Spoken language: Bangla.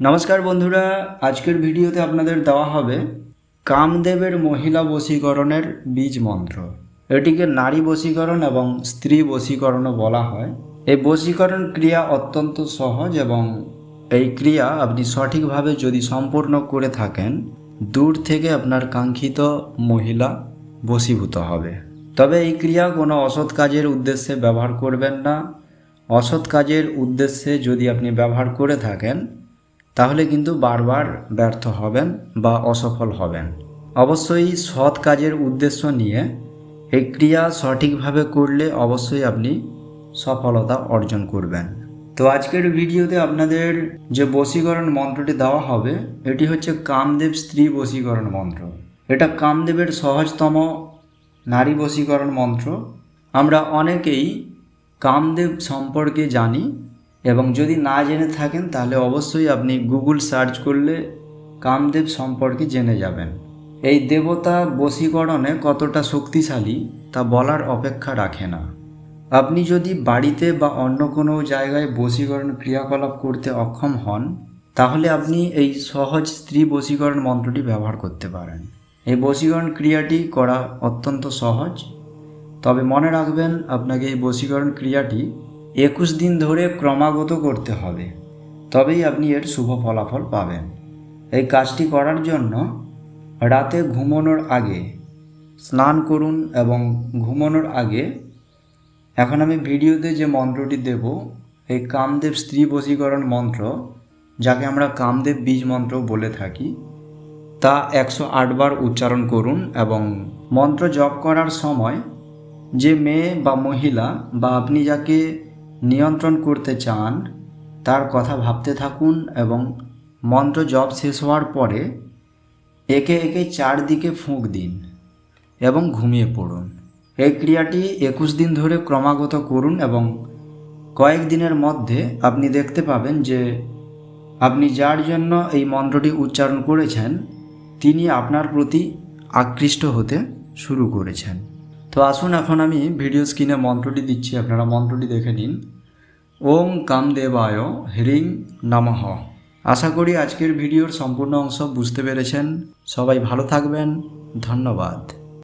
নমস্কার বন্ধুরা, আজকের ভিডিওতে আপনাদের দেওয়া হবে কামদেবের মহিলা বশীকরণের বীজ মন্ত্র। এটিকে নারী বশীকরণ এবং স্ত্রী বশীকরণও বলা হয়। এই বশীকরণ ক্রিয়া অত্যন্ত সহজ এবং এই ক্রিয়া আপনি সঠিকভাবে যদি সম্পূর্ণ করে থাকেন, দূর থেকে আপনার কাঙ্ক্ষিত মহিলা বশীভূত হবে। তবে এই ক্রিয়া কোনো অসৎ কাজের উদ্দেশ্যে ব্যবহার করবেন না। অসৎ কাজের উদ্দেশ্যে যদি আপনি ব্যবহার করে থাকেন তাহলে কিন্তু বারবার ব্যর্থ হবেন বা অসফল হবেন। অবশ্যই সৎ কাজের উদ্দেশ্য নিয়ে এই ক্রিয়া সঠিকভাবে করলে অবশ্যই আপনি সফলতা অর্জন করবেন। তো আজকের ভিডিওতে আপনাদের যে বশীকরণ মন্ত্রটি দেওয়া হবে, এটি হচ্ছে কামদেব স্ত্রী বশীকরণ মন্ত্র। এটা কামদেবের সহজতম নারী বশীকরণ মন্ত্র। আমরা অনেকেই কামদেব সম্পর্কে জানি এবং যদি না জেনে থাকেন, তাহলে অবশ্যই আপনি গুগল সার্চ করলে কামদেব সম্পর্কে জেনে যাবেন। এই দেবতা বশীকরণে কতটা শক্তিশালী, তা বলার অপেক্ষা রাখে না। আপনি যদি বাড়িতে বা অন্য কোনো জায়গায় বশীকরণ ক্রিয়াকলাপ করতে অক্ষম হন, তাহলে আপনি এই সহজ স্ত্রী বশীকরণ মন্ত্রটি ব্যবহার করতে পারেন। এই বশীকরণ ক্রিয়াটি করা অত্যন্ত সহজ। তবে মনে রাখবেন, আপনাকে এই বশীকরণ ক্রিয়াটি একুশ দিন ধরে ক্রমাগত করতে হবে, তবেই আপনি এর শুভ ফলাফল পাবেন। এই কাজটি করার জন্য রাতে ঘুমানোর আগে স্নান করুন এবং ঘুমানোর আগে এখন আমি ভিডিওতে যে মন্ত্রটি দেব, এই কামদেব স্ত্রী বশীকরণ মন্ত্র, যাকে আমরা কামদেব বীজ মন্ত্র বলে থাকি, তা একশো আটবার উচ্চারণ করুন এবং মন্ত্র জপ করার সময় যে মেয়ে বা মহিলা বা আপনি যাকে নিয়ন্ত্রণ করতে চান, তার কথা ভাবতে থাকুন এবং মন্ত্র জপ শেষ হওয়ার পরে একে একে চারদিকে ফুঁক দিন এবং ঘুমিয়ে পড়ুন। এই ক্রিয়াটি একুশ দিন ধরে ক্রমাগত করুন এবং কয়েক দিনের মধ্যে আপনি দেখতে পাবেন যে আপনি যার জন্য এই মন্ত্রটি উচ্চারণ করেছেন, তিনি আপনার প্রতি আকৃষ্ট হতে শুরু করেছেন। তো আসুন এখন আমি ভিডিও স্ক্রিনে মন্ত্রটি দিচ্ছি, আপনারা মন্ত্রটি দেখে নিন। ওম কামদেবায় হ্রিং নমঃ। আশা করি আজকের ভিডিওর সম্পূর্ণ অংশ বুঝতে পেরেছেন। সবাই ভালো থাকবেন। ধন্যবাদ।